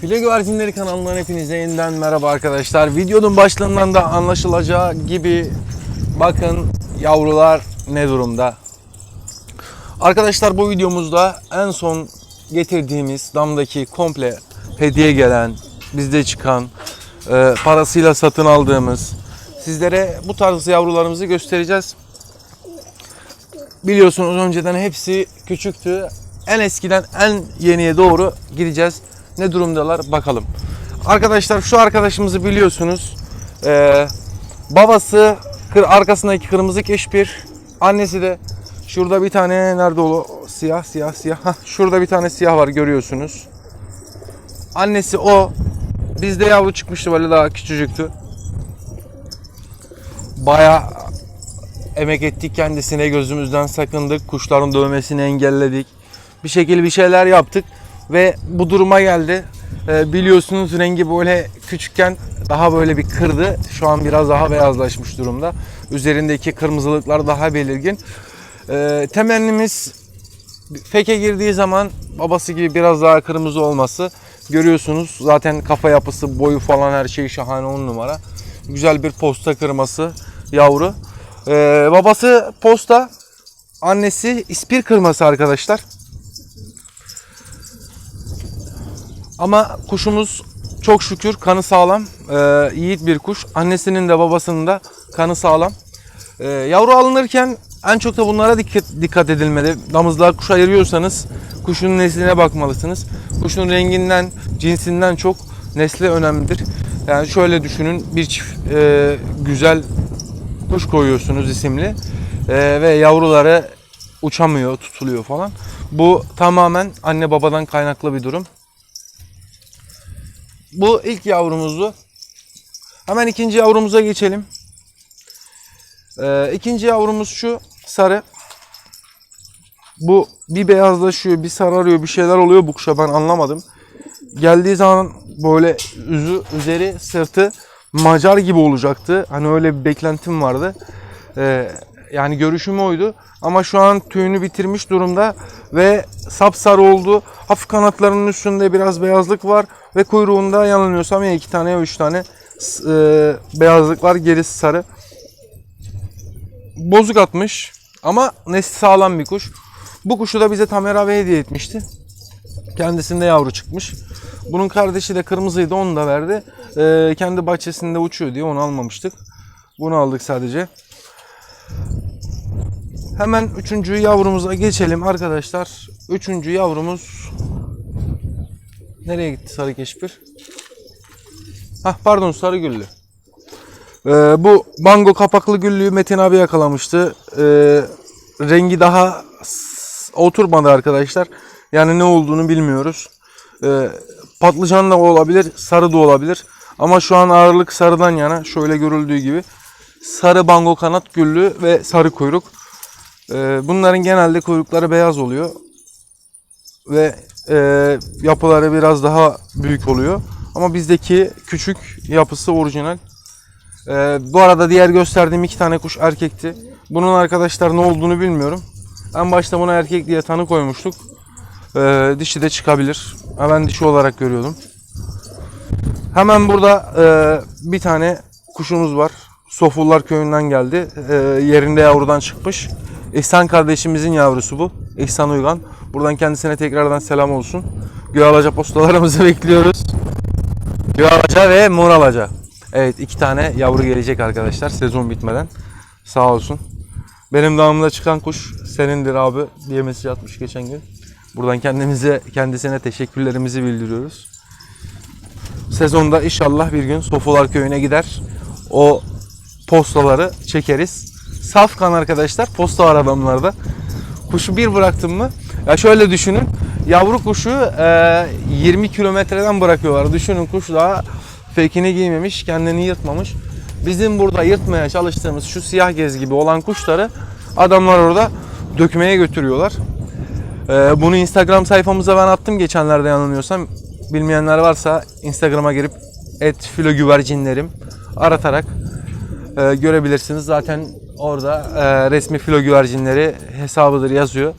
File Güvercinleri kanalından hepinize yeniden merhaba arkadaşlar. Videonun başlığından da anlaşılacağı gibi bakın yavrular ne durumda. Arkadaşlar bu videomuzda en son getirdiğimiz damdaki komple hediye gelen, bizde çıkan, e, parasıyla satın aldığımız sizlere bu tarz yavrularımızı göstereceğiz. Biliyorsunuz önceden hepsi küçüktü. En eskiden en yeniye doğru gideceğiz. Ne durumdalar bakalım. Arkadaşlar şu arkadaşımızı biliyorsunuz. Ee, babası kır, arkasındaki kırmızı keşpir. Annesi de şurada bir tane nerede o siyah siyah siyah. Hah, şurada bir tane siyah var görüyorsunuz. Annesi o. Bizde yavru çıkmıştı böyle daha küçücüktü. Baya emek ettik kendisine gözümüzden sakındık. Kuşların dövmesini engelledik. Bir şekilde bir şeyler yaptık ve bu duruma geldi. Ee, biliyorsunuz rengi böyle küçükken daha böyle bir kırdı. Şu an biraz daha beyazlaşmış durumda. Üzerindeki kırmızılıklar daha belirgin. Ee, temennimiz feke girdiği zaman babası gibi biraz daha kırmızı olması. Görüyorsunuz zaten kafa yapısı, boyu falan her şey şahane on numara. Güzel bir posta kırması yavru. Ee, babası posta, annesi ispir kırması arkadaşlar. Ama kuşumuz çok şükür kanı sağlam. Ee, yiğit bir kuş. Annesinin de babasının da kanı sağlam. Ee, yavru alınırken en çok da bunlara dikkat, dikkat edilmeli. Damızlığa kuş ayırıyorsanız kuşun nesline bakmalısınız. Kuşun renginden, cinsinden çok nesli önemlidir. Yani şöyle düşünün bir çift e, güzel kuş koyuyorsunuz isimli Ee, ve yavruları uçamıyor, tutuluyor falan. Bu tamamen anne babadan kaynaklı bir durum. Bu ilk yavrumuzdu. Hemen ikinci yavrumuza geçelim. Ee, ikinci yavrumuz şu sarı. Bu bir beyazlaşıyor, bir sararıyor, bir şeyler oluyor bu kuşa ben anlamadım. Geldiği zaman böyle üzü, üzeri, sırtı macar gibi olacaktı. Hani öyle bir beklentim vardı. Ee, yani görüşüm oydu. Ama şu an tüyünü bitirmiş durumda ve sapsarı oldu. Hafif kanatlarının üstünde biraz beyazlık var ve kuyruğunda yanılmıyorsam ya iki tane ya üç tane e, beyazlık var. Gerisi sarı. Bozuk atmış ama nesli sağlam bir kuş. Bu kuşu da bize Tamer abi hediye etmişti. Kendisinde yavru çıkmış. Bunun kardeşi de kırmızıydı onu da verdi. Ee, kendi bahçesinde uçuyor diye onu almamıştık. Bunu aldık sadece. Hemen üçüncü yavrumuza geçelim arkadaşlar. Üçüncü yavrumuz nereye gitti sarı keşpir? Hah pardon sarı güllü. Ee, bu bango kapaklı güllüyü Metin abi yakalamıştı. Ee, rengi daha oturmadı arkadaşlar. Yani ne olduğunu bilmiyoruz. Ee, patlıcan da olabilir, sarı da olabilir. Ama şu an ağırlık sarıdan yana şöyle görüldüğü gibi. Sarı bango kanat güllü ve sarı kuyruk. Ee, bunların genelde kuyrukları beyaz oluyor. Ve e, yapıları biraz daha büyük oluyor. Ama bizdeki küçük yapısı orijinal. Ee, bu arada diğer gösterdiğim iki tane kuş erkekti. Bunun arkadaşlar ne olduğunu bilmiyorum. En başta buna erkek diye tanı koymuştuk. Ee, dişi de çıkabilir. Ben dişi olarak görüyordum. Hemen burada e, bir tane kuşumuz var. Sofullar köyünden geldi. E, yerinde yavrudan çıkmış. İhsan kardeşimizin yavrusu bu. İhsan Uygan. Buradan kendisine tekrardan selam olsun. Göğalaca postalarımızı bekliyoruz. Göğalaca ve Moralaca. Evet iki tane yavru gelecek arkadaşlar sezon bitmeden. Sağ olsun. Benim damımda çıkan kuş senindir abi diye mesaj atmış geçen gün. Buradan kendimize kendisine teşekkürlerimizi bildiriyoruz. Sezonda inşallah bir gün Sofular köyüne gider. O postaları çekeriz. Safkan arkadaşlar posta var adamlarda. Kuşu bir bıraktım mı? Ya şöyle düşünün. Yavru kuşu e, 20 kilometreden bırakıyorlar. Düşünün kuş daha fake'ini giymemiş, kendini yırtmamış. Bizim burada yırtmaya çalıştığımız şu siyah gez gibi olan kuşları adamlar orada dökmeye götürüyorlar. Ee, bunu Instagram sayfamıza ben attım geçenlerde yanılmıyorsam. Bilmeyenler varsa Instagram'a girip et filo güvercinlerim aratarak e, görebilirsiniz. Zaten orada e, resmi filo güvercinleri hesabıdır yazıyor.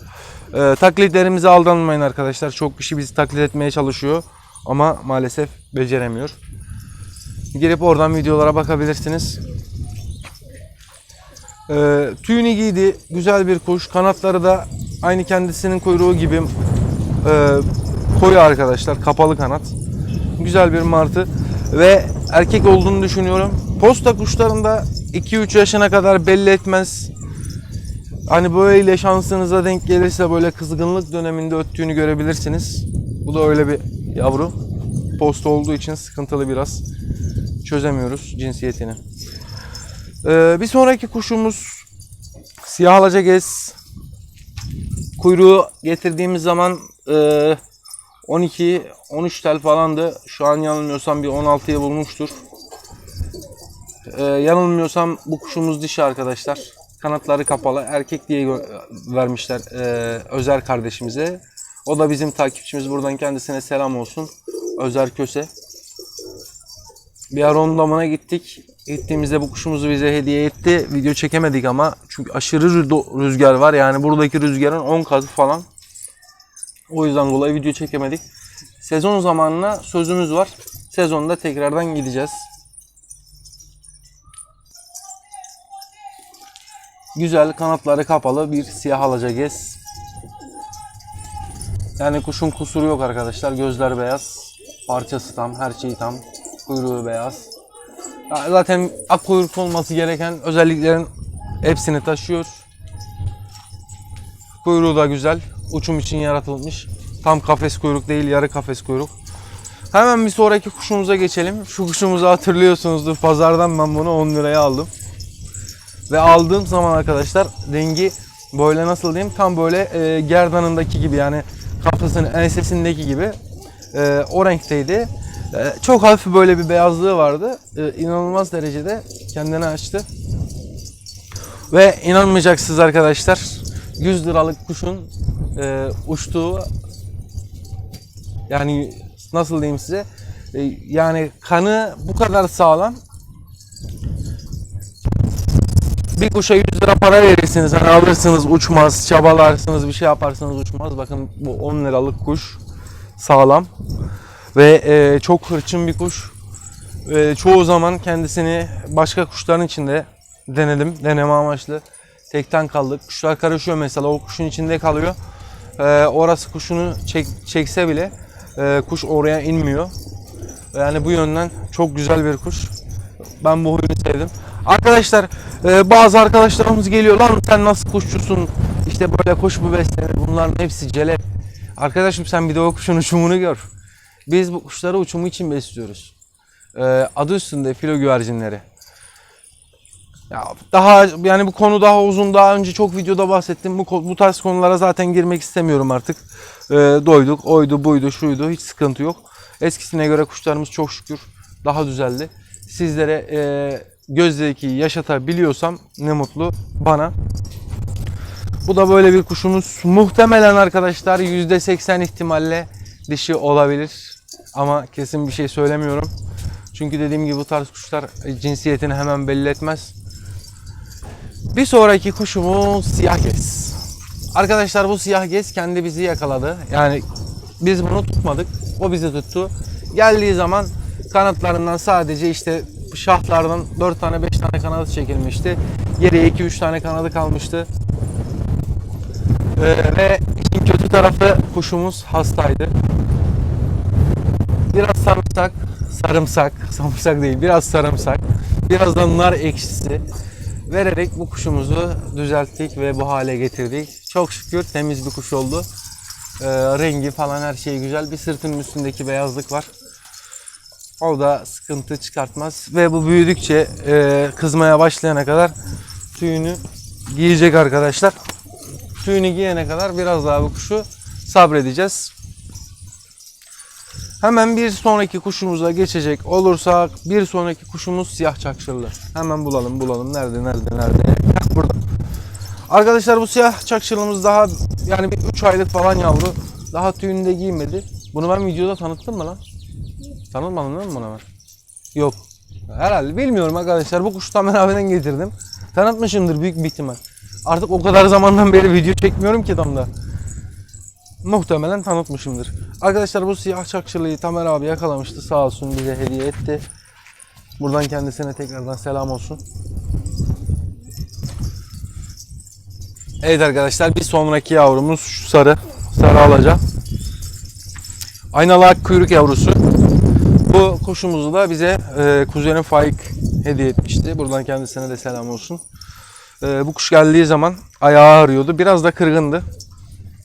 E, taklitlerimize aldanmayın arkadaşlar. Çok kişi bizi taklit etmeye çalışıyor. Ama maalesef beceremiyor. Girip oradan videolara bakabilirsiniz. Ee, tüyünü giydi. Güzel bir kuş. Kanatları da aynı kendisinin kuyruğu gibi e, koyu arkadaşlar. Kapalı kanat. Güzel bir martı. Ve erkek olduğunu düşünüyorum. Posta kuşlarında 2-3 yaşına kadar belli etmez. Hani böyle şansınıza denk gelirse böyle kızgınlık döneminde öttüğünü görebilirsiniz. Bu da öyle bir yavru. Posta olduğu için sıkıntılı biraz. Çözemiyoruz cinsiyetini. Ee, bir sonraki kuşumuz siyah alaca gez. Kuyruğu getirdiğimiz zaman e, 12 13 tel falandı. Şu an yanılmıyorsam bir 16'yı bulmuştur. Ee, yanılmıyorsam bu kuşumuz dişi arkadaşlar. Kanatları kapalı. Erkek diye vermişler e, Özer kardeşimize. O da bizim takipçimiz. Buradan kendisine selam olsun. Özer Köse. Bir ara onun damına gittik. Gittiğimizde bu kuşumuzu bize hediye etti. Video çekemedik ama çünkü aşırı rüzgar var. Yani buradaki rüzgarın 10 katı falan. O yüzden dolayı video çekemedik. Sezon zamanına sözümüz var. Sezonda tekrardan gideceğiz. Güzel kanatları kapalı bir siyah alaca gez. Yani kuşun kusuru yok arkadaşlar. Gözler beyaz. Parçası tam, her şeyi tam. Kuyruğu beyaz. Ya Zaten ak kuyruklu olması gereken özelliklerin hepsini taşıyor. Kuyruğu da güzel. Uçum için yaratılmış. Tam kafes kuyruk değil, yarı kafes kuyruk. Hemen bir sonraki kuşumuza geçelim. Şu kuşumuzu hatırlıyorsunuzdur. Pazardan ben bunu 10 liraya aldım. Ve aldığım zaman arkadaşlar rengi böyle nasıl diyeyim tam böyle e, gerdanındaki gibi yani kafasının ensesindeki gibi e, o renkteydi. E, çok hafif böyle bir beyazlığı vardı. E, inanılmaz derecede kendini açtı. Ve inanmayacaksınız arkadaşlar 100 liralık kuşun e, uçtuğu yani nasıl diyeyim size e, yani kanı bu kadar sağlam bir kuşa 100 lira para verirsiniz. Hani alırsınız uçmaz, çabalarsınız bir şey yaparsınız uçmaz. Bakın bu 10 liralık kuş sağlam ve e, çok hırçın bir kuş. E, çoğu zaman kendisini başka kuşların içinde denedim. Deneme amaçlı. Tekten kaldık. Kuşlar karışıyor mesela. O kuşun içinde kalıyor. E, orası kuşunu çek, çekse bile e, kuş oraya inmiyor. Yani bu yönden çok güzel bir kuş. Ben bu huyunu sevdim. Arkadaşlar e, bazı arkadaşlarımız geliyor lan sen nasıl kuşçusun işte böyle kuş mu beslenir bunların hepsi celep. Arkadaşım sen bir de o kuşun uçumunu gör. Biz bu kuşları uçumu için besliyoruz. E, adı üstünde filo güvercinleri. Ya daha yani bu konu daha uzun daha önce çok videoda bahsettim. Bu bu tarz konulara zaten girmek istemiyorum artık. E, doyduk, oydu, buydu, şuydu hiç sıkıntı yok. Eskisine göre kuşlarımız çok şükür daha düzeldi. Sizlere e, gözdeki yaşatabiliyorsam ne mutlu bana. Bu da böyle bir kuşumuz. Muhtemelen arkadaşlar %80 ihtimalle dişi olabilir. Ama kesin bir şey söylemiyorum. Çünkü dediğim gibi bu tarz kuşlar cinsiyetini hemen belli etmez. Bir sonraki kuşumuz siyah gez. Arkadaşlar bu siyah gez kendi bizi yakaladı. Yani biz bunu tutmadık. O bizi tuttu. Geldiği zaman kanatlarından sadece işte şahlardan 4 tane 5 tane kanadı çekilmişti. Geriye 2-3 tane kanadı kalmıştı. Ee, ve işin kötü tarafı kuşumuz hastaydı. Biraz sarımsak, sarımsak, sarımsak değil biraz sarımsak, biraz da nar ekşisi vererek bu kuşumuzu düzelttik ve bu hale getirdik. Çok şükür temiz bir kuş oldu. Ee, rengi falan her şey güzel. Bir sırtının üstündeki beyazlık var. O da sıkıntı çıkartmaz. Ve bu büyüdükçe e, kızmaya başlayana kadar tüyünü giyecek arkadaşlar. Tüyünü giyene kadar biraz daha bu kuşu sabredeceğiz. Hemen bir sonraki kuşumuza geçecek olursak bir sonraki kuşumuz siyah çakşırlı. Hemen bulalım bulalım. Nerede nerede nerede? Heh, Burada. Arkadaşlar bu siyah çakşırlımız daha yani bir 3 aylık falan yavru. Daha tüyünü de giymedi. Bunu ben videoda tanıttım mı lan? Tanıtmadım değil mi ben? Yok. Herhalde bilmiyorum arkadaşlar. Bu kuşu Tamer abiden getirdim. Tanıtmışımdır büyük bir ihtimal. Artık o kadar zamandan beri video çekmiyorum ki damda. muhtemelen tanıtmışımdır. Arkadaşlar bu siyah çakşırlıyı Tamer abi yakalamıştı. Sağ olsun bize hediye etti. Buradan kendisine tekrardan selam olsun. Evet arkadaşlar bir sonraki yavrumuz şu sarı. Sarı alaca. Aynalı kuyruk yavrusu. Bu kuşumuzu da bize e, kuzenim Faik hediye etmişti. Buradan kendisine de selam olsun. E, bu kuş geldiği zaman ayağı ağrıyordu. Biraz da kırgındı.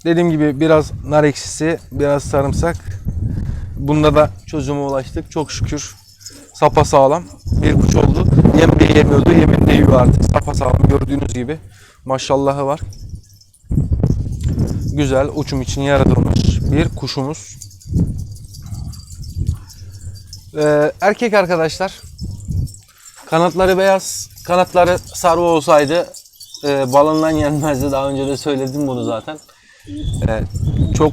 Dediğim gibi biraz nar ekşisi, biraz sarımsak. Bunda da çözüme ulaştık. Çok şükür sapa sağlam bir kuş oldu. Yem de yemiyordu, yemin de yiyor artık. Sapa sağlam gördüğünüz gibi. Maşallahı var. Güzel, uçum için yaratılmış bir kuşumuz. Ee, erkek arkadaşlar kanatları beyaz, kanatları sarı olsaydı e, balından yenmezdi. Daha önce de söyledim bunu zaten. Ee, çok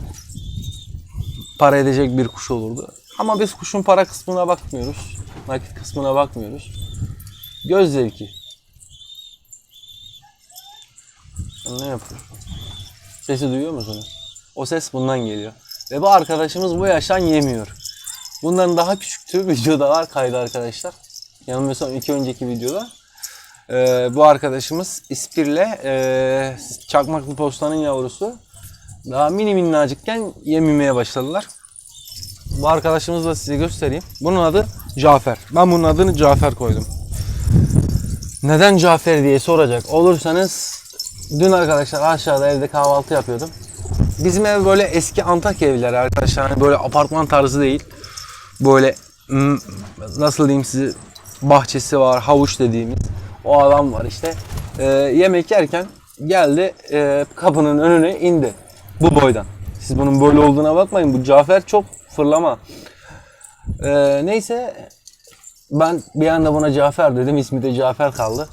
para edecek bir kuş olurdu. Ama biz kuşun para kısmına bakmıyoruz. Nakit kısmına bakmıyoruz. Göz zevki. Ne yapıyorsun? Sesi duyuyor musunuz? O ses bundan geliyor. Ve bu arkadaşımız bu yaştan yemiyor. Bundan daha küçüktü videoda var kaydı arkadaşlar. Yanılmıyorsam iki önceki videoda. Ee, bu arkadaşımız İspir'le e, Çakmaklı Posta'nın yavrusu. Daha mini minnacıkken yememeye başladılar. Bu arkadaşımızı da size göstereyim. Bunun adı Cafer. Ben bunun adını Cafer koydum. Neden Cafer diye soracak olursanız dün arkadaşlar aşağıda evde kahvaltı yapıyordum. Bizim ev böyle eski Antakya evleri arkadaşlar. Hani böyle apartman tarzı değil. Böyle hmm, nasıl diyeyim size bahçesi var, havuç dediğimiz. O adam var işte. Ee, yemek yerken geldi e, kapının önüne indi. Bu boydan. Siz bunun böyle olduğuna bakmayın. Bu Cafer çok fırlama. Ee, neyse ben bir anda buna Cafer dedim. İsmi de Cafer kaldı.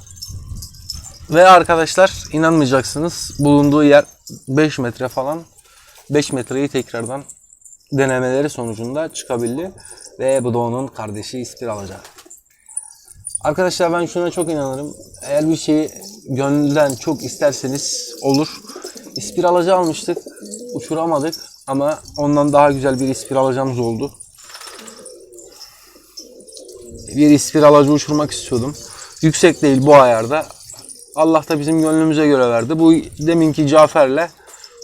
Ve arkadaşlar inanmayacaksınız. Bulunduğu yer 5 metre falan. 5 metreyi tekrardan denemeleri sonucunda çıkabildi. Ve bu da onun kardeşi İspir alacak. Arkadaşlar ben şuna çok inanırım. Eğer bir şeyi gönülden çok isterseniz olur. İspir alacı almıştık. Uçuramadık ama ondan daha güzel bir ispir alacağımız oldu. Bir ispir alacı uçurmak istiyordum. Yüksek değil bu ayarda. Allah da bizim gönlümüze göre verdi. Bu deminki Cafer'le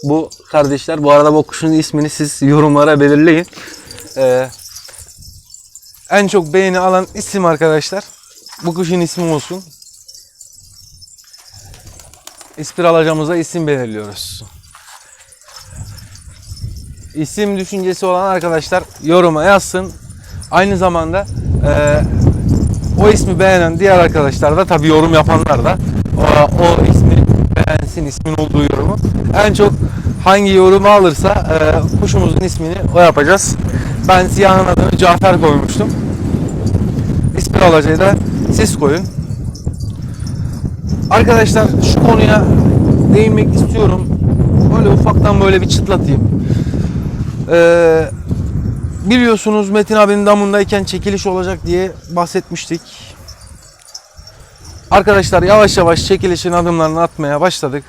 bu kardeşler. Bu arada bu kuşun ismini siz yorumlara belirleyin. Ee, en çok beğeni alan isim arkadaşlar. Bu kuşun ismi olsun. İspir alacağımıza isim belirliyoruz. İsim düşüncesi olan arkadaşlar yoruma yazsın. Aynı zamanda e, o ismi beğenen diğer arkadaşlar da tabi yorum yapanlar da o, o ismi beğensin ismin olduğu yorumu. En çok hangi yorumu alırsa e, kuşumuzun ismini o yapacağız. Ben siyahın adını Cafer koymuştum. İspir alacayı da siz koyun. Arkadaşlar şu konuya değinmek istiyorum. Böyle ufaktan böyle bir çıtlatayım. Ee, biliyorsunuz Metin abinin damındayken çekiliş olacak diye bahsetmiştik. Arkadaşlar yavaş yavaş çekilişin adımlarını atmaya başladık.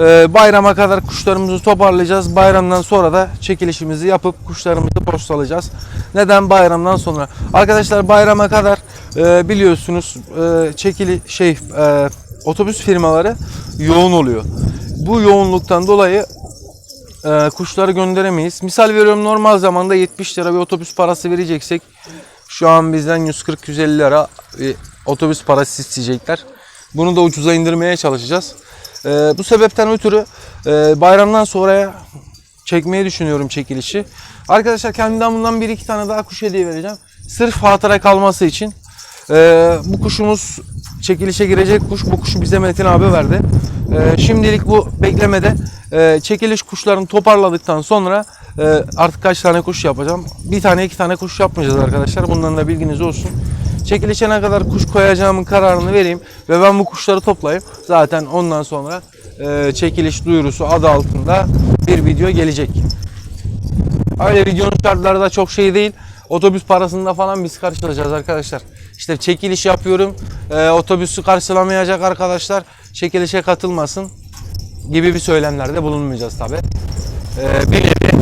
Ee, bayrama kadar kuşlarımızı toparlayacağız. Bayramdan sonra da çekilişimizi yapıp kuşlarımızı postalayacağız. Neden bayramdan sonra? Arkadaşlar bayrama kadar e, biliyorsunuz e, çekili şey e, otobüs firmaları yoğun oluyor. Bu yoğunluktan dolayı kuşları gönderemeyiz. Misal veriyorum normal zamanda 70 lira bir otobüs parası vereceksek şu an bizden 140-150 lira otobüs parası isteyecekler. Bunu da ucuza indirmeye çalışacağız. E, bu sebepten ötürü e, bayramdan sonra çekmeyi düşünüyorum çekilişi. Arkadaşlar kendimden bundan bir iki tane daha kuş hediye vereceğim. Sırf hatıra kalması için. E, bu kuşumuz çekilişe girecek kuş. Bu kuşu bize Metin abi verdi. E, şimdilik bu beklemede e, çekiliş kuşlarını toparladıktan sonra e, artık kaç tane kuş yapacağım. Bir tane iki tane kuş yapmayacağız arkadaşlar. Bundan da bilginiz olsun. Çekilişe ne kadar kuş koyacağımın kararını vereyim ve ben bu kuşları toplayıp zaten ondan sonra e, çekiliş duyurusu adı altında bir video gelecek. Öyle videonun şartları da çok şey değil. Otobüs parasında falan biz karşılayacağız arkadaşlar. İşte çekiliş yapıyorum. E, otobüsü karşılamayacak arkadaşlar çekilişe katılmasın. gibi bir söylemlerde bulunmayacağız tabi. Ee, bir nevi.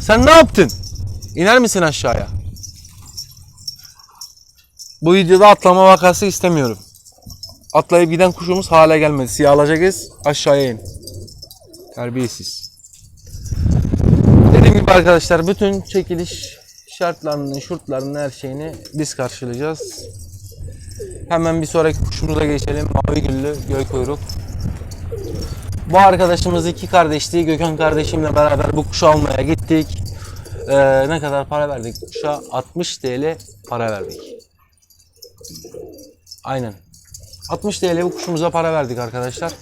Sen ne yaptın? İner misin aşağıya? Bu videoda atlama vakası istemiyorum. Atlayıp giden kuşumuz hala gelmedi. Siyah gez aşağıya in. Terbiyesiz. Dediğim gibi arkadaşlar bütün çekiliş şartlarını, şurtlarını, her şeyini biz karşılayacağız. Hemen bir sonraki kuşumuza geçelim. Mavi güllü göy kuyruk. Bu arkadaşımız iki kardeşti. Gökhan kardeşimle beraber bu kuşu almaya gittik. Ee, ne kadar para verdik? Kuşa 60 TL para verdik. Aynen. 60 TL bu kuşumuza para verdik arkadaşlar.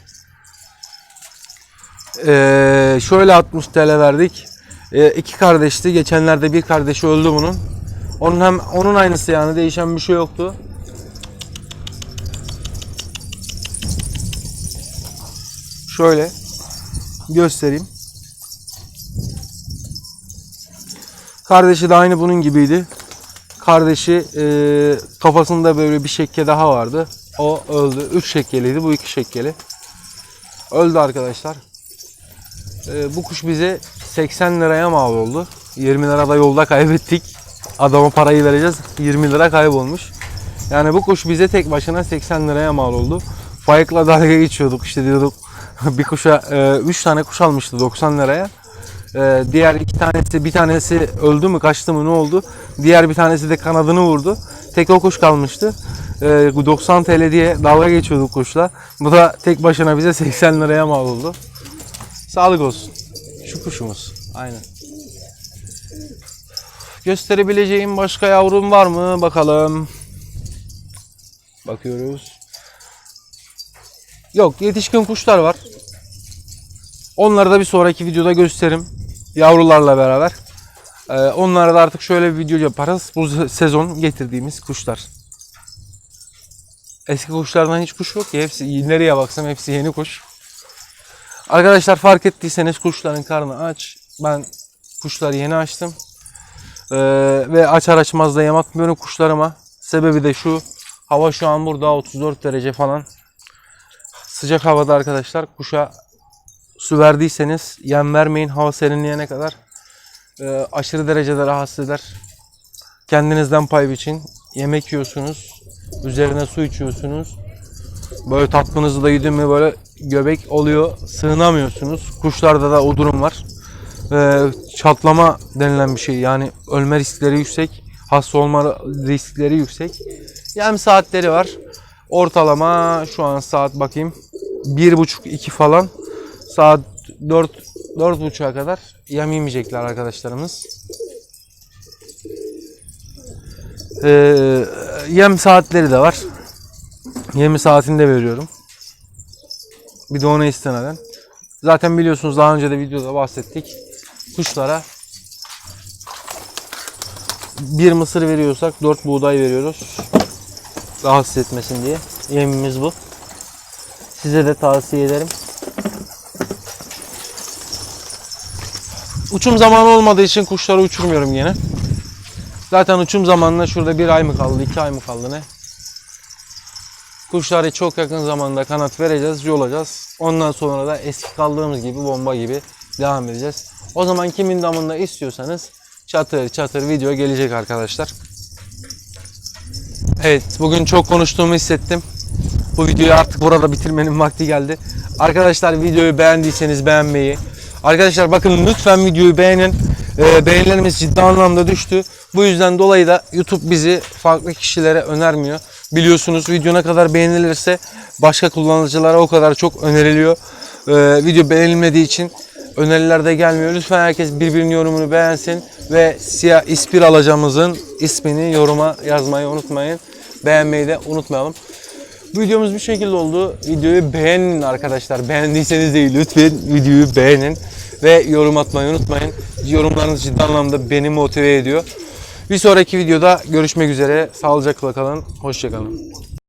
Ee, şöyle 60 TL verdik. Ee, iki kardeşti. Geçenlerde bir kardeşi öldü bunun. Onun hem onun aynısı yani değişen bir şey yoktu. Şöyle göstereyim. Kardeşi de aynı bunun gibiydi. Kardeşi e, kafasında böyle bir şekke daha vardı. O öldü. Üç şekkeliydi. Bu iki şekkeli. Öldü arkadaşlar. E, bu kuş bize 80 liraya mal oldu. 20 lira da yolda kaybettik. Adama parayı vereceğiz. 20 lira kaybolmuş. Yani bu kuş bize tek başına 80 liraya mal oldu. Faik'la dalga geçiyorduk işte diyorduk. bir kuşa 3 tane kuş almıştı 90 liraya. E, diğer iki tanesi bir tanesi öldü mü kaçtı mı ne oldu? Diğer bir tanesi de kanadını vurdu. Tek o kuş kalmıştı. E, 90 TL diye dalga geçiyorduk kuşla. Bu da tek başına bize 80 liraya mal oldu. Sağlık olsun. Şu kuşumuz. Aynen. Gösterebileceğim başka yavrum var mı? Bakalım. Bakıyoruz. Yok yetişkin kuşlar var. Onları da bir sonraki videoda gösteririm. Yavrularla beraber. Ee, onlara da artık şöyle bir video yaparız. Bu sezon getirdiğimiz kuşlar. Eski kuşlardan hiç kuş yok ki. Hepsi nereye baksam hepsi yeni kuş. Arkadaşlar fark ettiyseniz kuşların karnı aç. Ben kuşları yeni açtım. Ee, ve açar açmaz da yem atmıyorum kuşlarıma. Sebebi de şu. Hava şu an burada 34 derece falan. Sıcak havada arkadaşlar kuşa su verdiyseniz yem vermeyin hava serinleyene kadar. Ee, aşırı derecede rahatsız eder. Kendinizden pay biçin. Yemek yiyorsunuz. Üzerine su içiyorsunuz. Böyle tatlınızı da yedin mi böyle göbek oluyor. Sığınamıyorsunuz. Kuşlarda da o durum var. Ee, çatlama denilen bir şey. Yani ölme riskleri yüksek. Hasta olma riskleri yüksek. Yem saatleri var. Ortalama şu an saat bakayım. 1.30-2 falan. Saat 4 4.30'a kadar yem yemeyecekler arkadaşlarımız. Ee, yem saatleri de var. Yemi saatini de veriyorum. Bir de ona istinaden. Zaten biliyorsunuz daha önce de videoda bahsettik. Kuşlara bir mısır veriyorsak 4 buğday veriyoruz. Rahatsız etmesin diye. Yemimiz bu. Size de tavsiye ederim. Uçum zamanı olmadığı için kuşları uçurmuyorum yine. Zaten uçum zamanına şurada bir ay mı kaldı, iki ay mı kaldı ne? Kuşları çok yakın zamanda kanat vereceğiz, yolacağız. Ondan sonra da eski kaldığımız gibi bomba gibi devam edeceğiz. O zaman kimin damında istiyorsanız çatır çatır video gelecek arkadaşlar. Evet bugün çok konuştuğumu hissettim. Bu videoyu artık burada bitirmenin vakti geldi. Arkadaşlar videoyu beğendiyseniz beğenmeyi. Arkadaşlar bakın lütfen videoyu beğenin. Ee, beğenilerimiz ciddi anlamda düştü. Bu yüzden dolayı da YouTube bizi farklı kişilere önermiyor. Biliyorsunuz video ne kadar beğenilirse başka kullanıcılara o kadar çok öneriliyor. Ee, video beğenilmediği için öneriler de gelmiyor. Lütfen herkes birbirinin yorumunu beğensin ve siyah ispir alacağımızın ismini yoruma yazmayı unutmayın. Beğenmeyi de unutmayalım. Videomuz bu şekilde oldu. Videoyu beğenin arkadaşlar. Beğendiyseniz değil lütfen videoyu beğenin ve yorum atmayı unutmayın. Yorumlarınız ciddi anlamda beni motive ediyor. Bir sonraki videoda görüşmek üzere. Sağlıcakla kalın. Hoşçakalın.